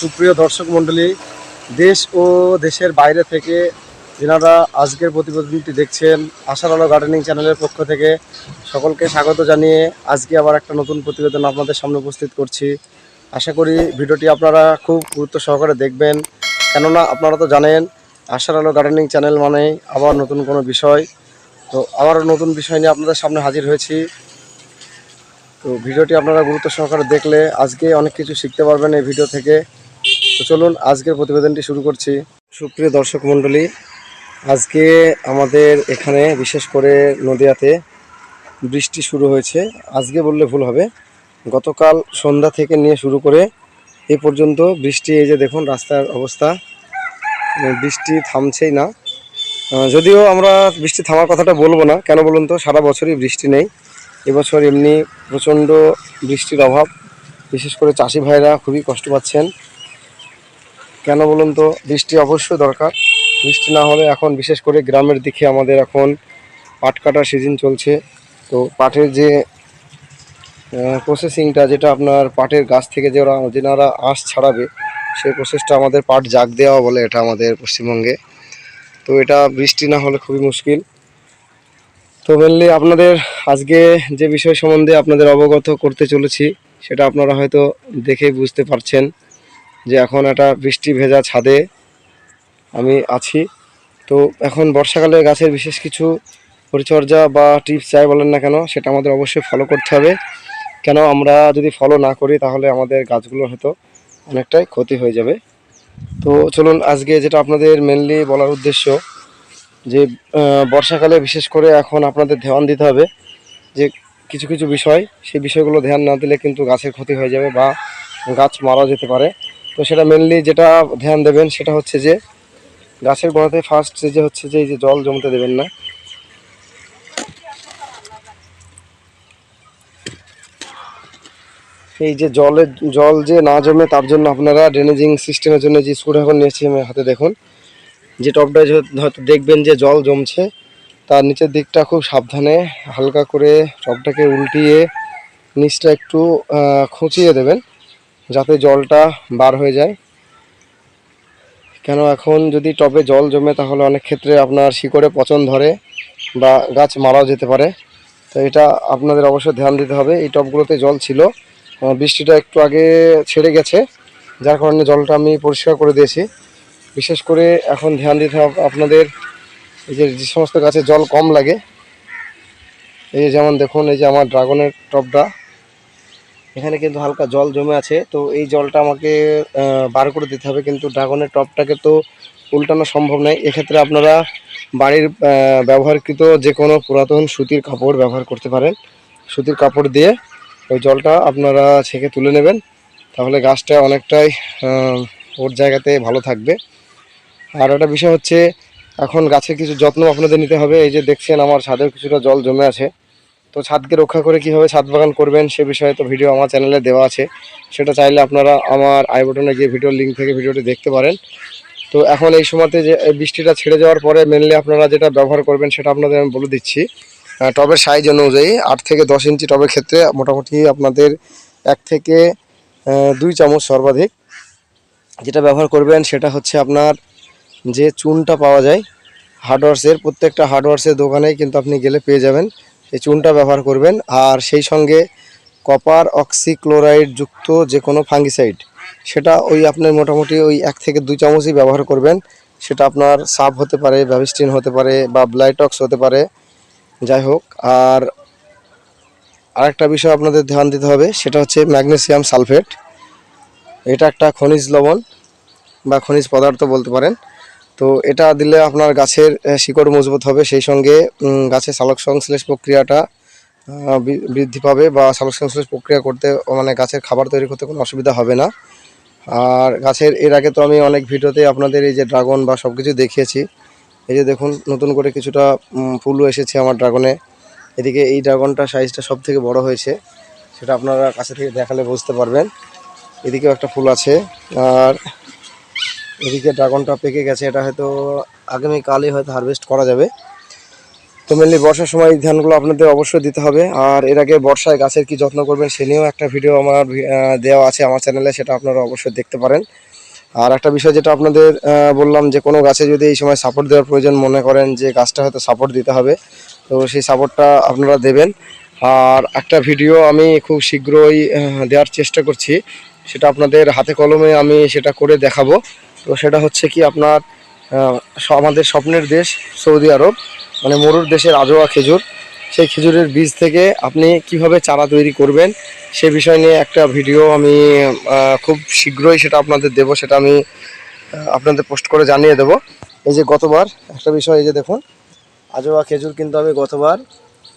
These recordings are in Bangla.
সুপ্রিয় দর্শক মণ্ডলী, দেশ ও দেশের বাইরে থেকে যেনারা আজকের প্রতিবেদনটি দেখছেন, আশার আলো গার্ডেনিং চ্যানেলের পক্ষ থেকে সকলকে স্বাগত জানিয়ে আজকে আবার একটা নতুন প্রতিবেদন আপনাদের সামনে উপস্থিত করছি। আশা করি ভিডিওটি আপনারা খুব গুরুত্ব সহকারে দেখবেন। কেননা আপনারা তো জানেন, আশার আলো গার্ডেনিং চ্যানেল মানেই আবার নতুন কোনো বিষয়। তো আবারও নতুন বিষয় নিয়ে আপনাদের সামনে হাজির হয়েছি। তো ভিডিওটি আপনারা গুরুত্ব সহকারে দেখলে আজকে অনেক কিছু শিখতে পারবেন এই ভিডিও থেকে। তো চলুন, আজকের প্রতিবেদনটি শুরু করছি। সুপ্রিয় দর্শক মণ্ডলী, আজকে আমাদের এখানে বিশেষ করে নদিয়াতে বৃষ্টি শুরু হয়েছে। আজকে বললে ভুল হবে। গতকাল সন্ধ্যা থেকে নিয়ে শুরু করে এ পর্যন্ত বৃষ্টি, এই যে দেখুন রাস্তার অবস্থা বৃষ্টি থামছেই না। যদিও আমরা বৃষ্টি থামার কথাটা বলব না। কেন বলুন তো, সারা বছরই বৃষ্টি নেই। এবছর এমনি প্রচণ্ড বৃষ্টির অভাব। বিশেষ করে চাষি ভাইরা খুবই কষ্ট পাচ্ছেন। কেন বলুন তো, বৃষ্টি অবশ্যই দরকার। বৃষ্টি না হলে এখন বিশেষ করে গ্রামের দিকে আমাদের এখন পাট কাটার সিজন চলছে। তো পাটের যে প্রসেসিংটা যেটা আপনার পাটের গাছ থেকে যে ওরা যেনারা আঁশ ছাড়াবে, সেই প্রসেসটা আমাদের পাট জাগ দেওয়া বলে এটা আমাদের পশ্চিমবঙ্গে। তো এটা বৃষ্টি না হলে খুবই মুশকিল। তো মেনলি আপনাদের আজকে যে বিষয় সম্বন্ধে আপনাদের অবগত করতে চলেছি, সেটা আপনারা হয়তো দেখেই বুঝতে পারছেন। যে এখন একটা বৃষ্টি ভেজা ছাদে আমি আছি। তো এখন বর্ষাকালে গাছের বিশেষ কিছু পরিচর্যা বা টিপস যাই বলেন না কেন, সেটা আমাদের অবশ্যই ফলো করতে হবে। কেন আমরা যদি ফলো না করি, তাহলে আমাদের গাছগুলো হয়তো অনেকটাই ক্ষতি হয়ে যাবে। তো চলুন, আজকে যেটা আপনাদের মেনলি বলার উদ্দেশ্য, যে বর্ষাকালে বিশেষ করে এখন আপনাদের ধ্যান দিতে হবে, যে, কিছু কিছু বিষয়, সেই বিষয়গুলো ধ্যান না দিলে কিন্তু গাছের ক্ষতি হয়ে যাবে বা গাছ মারা যেতে পারে। তো সেটা মেনলি যেটা ধ্যান দেবেন সেটা হচ্ছে যে গাছের গোড়াতে ফার্স্ট যে হচ্ছে যে এই যে জল জমতে দেবেন না। এই যে জলের জল যে না জমে তার জন্য আপনারা ড্রেনেজিং সিস্টেমের জন্য যে স্ক্রু এখন নিয়েছি আমি হাতে দেখুন। যে টপটা হয়তো দেখবেন যে জল জমছে, তার নিচের দিকটা খুব সাবধানে হালকা করে টপটাকে উল্টিয়ে নিচটা একটু খুঁচিয়ে দেবেন। যাতে জলটা বার হয়ে যায়। কেন এখন যদি টবে জল জমে তাহলে অনেক ক্ষেত্রে আপনার শিকড়ে পচন ধরে বা গাছ মারাও যেতে পারে। তো এটা আপনাদের অবশ্যই ধ্যান দিতে হবে। এই টবগুলোতে জল ছিল। বৃষ্টিটা একটু আগে ছেড়ে গেছে, যার কারণে জলটা আমি পরিষ্কার করে দিয়েছি। বিশেষ করে এখন ধ্যান দিতে হবে আপনাদের এই যে যে সমস্ত গাছে জল কম লাগে, এই যেমন দেখুন, এই যে আমার ড্রাগনের টবটা। এখানে কিন্তু হালকা জল জমে আছে, তো এই জলটা আমাকে বার করে দিতে হবে, কিন্তু ড্রাগনের টপটাকে তো উল্টানো সম্ভব নয়। এক্ষেত্রে আপনারা বাড়ির ব্যবহারকৃত যে কোনো পুরাতন সুতির কাপড় ব্যবহার করতে পারেন। সুতির কাপড় দিয়ে ওই জলটা আপনারা ছেঁকে তুলে নেবেন, তাহলে গাছটা অনেকটাই ওর জায়গাতে ভালো থাকবে। আর একটা বিষয় হচ্ছে, এখন গাছের কিছু যত্ন আপনাদের নিতে হবে। এই যে দেখছেন, আমার ছাদের কিছুটা জল জমে আছে। তো ছাদকে রক্ষা করে কীভাবে ছাদ বাগান করবেন সে বিষয়ে তো ভিডিও আমার চ্যানেলে দেওয়া আছে। সেটা চাইলে আপনারা আমার আই বটনে গিয়ে ভিডিও লিঙ্ক থেকে ভিডিওটি দেখতে পারেন। তো এখন এই সময়তে যে বৃষ্টিটা ছেড়ে যাওয়ার পরে মেনলি আপনারা যেটা ব্যবহার করবেন সেটা আপনাদের আমি বলে দিচ্ছি। টবের সাইজ অনুযায়ী আট থেকে দশ ইঞ্চি টবের ক্ষেত্রে মোটামুটি আপনাদের এক থেকে দুই চামচ সর্বাধিক যেটা ব্যবহার করবেন সেটা হচ্ছে আপনার যে চুনটা পাওয়া যায় হার্ডওয়ার্সের প্রত্যেকটা হার্ডওয়ার্সের দোকানেই কিন্তু আপনি গেলে পেয়ে যাবেন। এই চুনটা ব্যবহার করবেন, আর সেই সঙ্গে কপার অক্সিক্লোরাইড যুক্ত যে কোনো ফাঙ্গিসাইড, সেটা ওই আপনার মোটামুটি ওই এক থেকে দুই চামচই ব্যবহার করবেন। সেটা আপনার সাপ হতে পারে, ব্যাবিস্টিন হতে পারে বা ব্লাইটক্স হতে পারে। যাই হোক, আর আরেকটা বিষয় আপনাদের ধ্যান দিতে হবে, সেটা হচ্ছে ম্যাগনেসিয়াম সালফেট। এটা একটা খনিজ লবণ বা খনিজ পদার্থ বলতে পারেন। তো এটা দিলে আপনার গাছের শিকড় মজবুত হবে। সেই সঙ্গে গাছের সালোক সংশ্লেষ প্রক্রিয়াটা বৃদ্ধি পাবে বা সালোক সংশ্লেষ প্রক্রিয়া করতে মানে গাছের খাবার তৈরি করতে কোনো অসুবিধা হবে না। আর গাছের, এর আগে তো আমি অনেক ভিডিওতে আপনাদের এই যে ড্রাগন বা সব কিছু দেখিয়েছি। এই যে দেখুন, নতুন করে কিছুটা ফুলও এসেছে আমার ড্রাগনে এদিকে এই ড্রাগনটা সাইজটা সব থেকে বড় হয়েছে। সেটা আপনারা কাছে থেকে দেখালে বুঝতে পারবেন। এদিকেও একটা ফুল আছে। আর এদিকে ড্রাগনটা পেকে গেছে, এটা হয়তো আগামীকালই হয়তো হারভেস্ট করা যাবে। তো মেনলি বর্ষার সময় এই ধ্যানগুলো আপনাদের অবশ্যই দিতে হবে। আর এর আগে বর্ষায় গাছের কি যত্ন করবেন সে নিয়েও একটা ভিডিও আমার দেওয়া আছে আমার চ্যানেলে সেটা আপনারা অবশ্যই দেখতে পারেন। আর একটা বিষয় যেটা আপনাদের বললাম যে কোনো গাছে যদি এই সময় সাপোর্ট দেওয়ার প্রয়োজন, মনে করেন যে গাছটা হয়তো সাপোর্ট দিতে হবে, তো সেই সাপোর্টটা আপনারা দেবেন। আর একটা ভিডিও আমি খুব শীঘ্রই দেওয়ার চেষ্টা করছি। সেটা আপনাদের হাতে কলমে আমি সেটা করে দেখাবো। তো সেটা হচ্ছে কি আপনার আমাদের স্বপ্নের দেশ সৌদি আরব মানে মরুর দেশের আজোয়া খেজুর। সেই খেজুরের বীজ থেকে আপনি কীভাবে চারা তৈরি করবেন, সে বিষয় নিয়ে একটা ভিডিও আমি খুব শীঘ্রই সেটা আপনাদের দেব, সেটা আমি আপনাদের পোস্ট করে জানিয়ে দেব। এই যে গতবার, একটা বিষয়, এই যে দেখুন, আজোয়া খেজুর কিন্তু আমি গতবার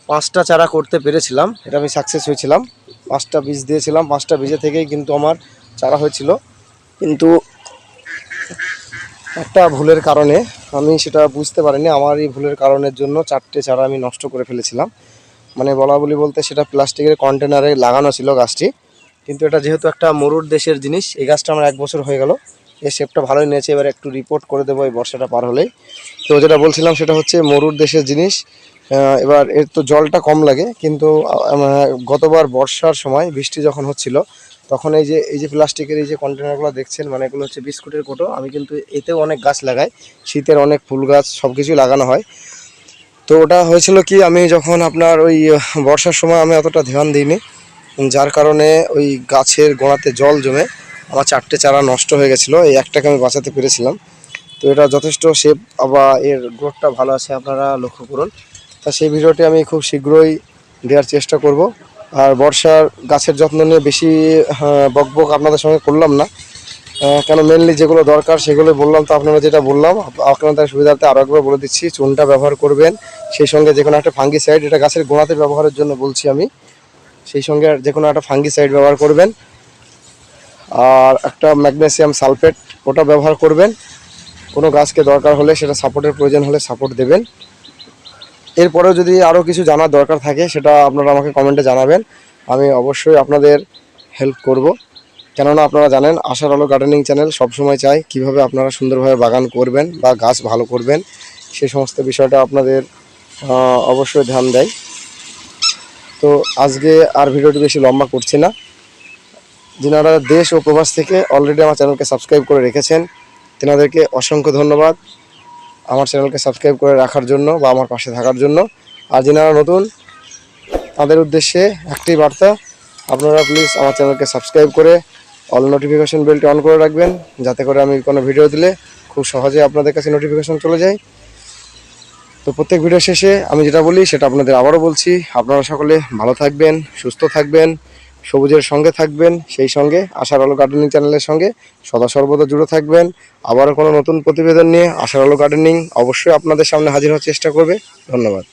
পাঁচটা চারা করতে পেরেছিলাম, এটা আমি সাকসেস হয়েছিলাম। পাঁচটা বীজ দিয়েছিলাম, পাঁচটা বীজে থেকেই কিন্তু আমার চারা হয়েছিল। কিন্তু একটা ভুলের কারণে, আমি সেটা বুঝতে পারিনি, আমার এই ভুলের কারণের জন্য চারটে চারা আমি নষ্ট করে ফেলেছিলাম। মানে বলা বলি বলতে সেটা প্লাস্টিকের কন্টেনারে লাগানো ছিল গাছটি। কিন্তু এটা যেহেতু একটা মরুর দেশের জিনিস, এই গাছটা আমার এক বছর হয়ে গেল। এই শেপটা ভালোই নিয়েছে, এবার একটু রিপোর্ট করে দেবো এই বর্ষাটা পার হলেই। তো যেটা বলছিলাম সেটা হচ্ছে মরুর দেশের জিনিস। এবার এর তো জলটা কম লাগে, কিন্তু গতবার বর্ষার সময় বৃষ্টি যখন হচ্ছিল তখন এই যে এই যে প্লাস্টিকের এই যে কন্টেনারগুলো দেখছেন মানে এগুলো হচ্ছে বিস্কুটের কোটো। আমি কিন্তু এতেও অনেক গাছ লাগাই। শীতের অনেক ফুল গাছ সব কিছুই লাগানো হয়। তো ওটা হয়েছিল কি, আমি যখন আপনার ওই বর্ষার সময় আমি অতটা ধ্যান দিইনি, যার কারণে ওই গাছের গোড়াতে জল জমে আমার চারটে চারা নষ্ট হয়ে গেছিল, এই একটাকে আমি বাঁচাতে পেরেছিলাম। তো এটা যথেষ্ট শেপ আবার এর গ্রোথটা ভালো আছে, আপনারা লক্ষ্য করুন। তা সেই ভিডিওটি আমি খুব শীঘ্রই দেওয়ার চেষ্টা করব। আর বর্ষার গাছের যত্ন নিয়ে বেশি আহ, বকবক আপনাদের সঙ্গে করলাম না। কেন মেনলি যেগুলো দরকার সেগুলো বললাম তো আপনারা যেটা বললাম আপ- আপনাদের সুবিধার্থে আরও একবার বলে দিচ্ছি চুনটা ব্যবহার করবেন সেই সঙ্গে যে কোনো একটা ফাঙ্গিসাইড এটা গাছের গোড়াতে ব্যবহারের জন্য বলছি আমি সেই সঙ্গে যে কোনো একটা ফাঙ্গিসাইড ব্যবহার করবেন। আর একটা ম্যাগনেসিয়াম সালফেট ওটা ব্যবহার করবেন। কোনো গাছকে দরকার হলে সেটা সাপোর্টের প্রয়োজন হলে সাপোর্ট দেবেন। এরপরেও যদি আরও কিছু জানার দরকার থাকে, সেটা আপনারা আমাকে কমেন্টে জানাবেন। আমি অবশ্যই আপনাদের হেল্প করব। কেননা আপনারা জানেন, আশার আলো গার্ডেনিং চ্যানেল সবসময় চাই কীভাবে আপনারা সুন্দরভাবে বাগান করবেন বা গাছ ভালো করবেন। সেই সমস্ত বিষয়টা আপনাদের অবশ্যই ধ্যান দেয়। তো আজকে আর ভিডিওটি বেশি লম্বা করছি না। যিনারা দেশ ও প্রবাস থেকে অলরেডি আমার চ্যানেলকে সাবস্ক্রাইব করে রেখেছেন, তেনাদেরকে অসংখ্য ধন্যবাদ। আমার চ্যানেলকে সাবস্ক্রাইব করে রাখার জন্য বা আমার পাশে থাকার জন্য। আর যিনারা নতুন, তাদের উদ্দেশ্যে একটি বার্তা, আপনারা প্লিজ আমার চ্যানেলকে সাবস্ক্রাইব করে অল নোটিফিকেশন বেলটি অন করে রাখবেন, যাতে করে আমি কোনো ভিডিও দিলে খুব সহজে আপনাদের কাছে নোটিফিকেশন চলে যায়। তো প্রত্যেক ভিডিও শেষে আমি যেটা বলি, সেটা আপনাদের আবারও বলছি। আপনারা সকলে ভালো থাকবেন, সুস্থ থাকবেন। সবুজের সঙ্গে থাকবেন, সেই সঙ্গে আশার আলো গার্ডেনিং চ্যানেলের সঙ্গে সদা সর্বদা জুড়ে থাকবেন। আবারও কোনো নতুন প্রতিবেদন নিয়ে আশার আলো গার্ডেনিং অবশ্যই আপনাদের সামনে হাজির হওয়ার চেষ্টা করবে। ধন্যবাদ।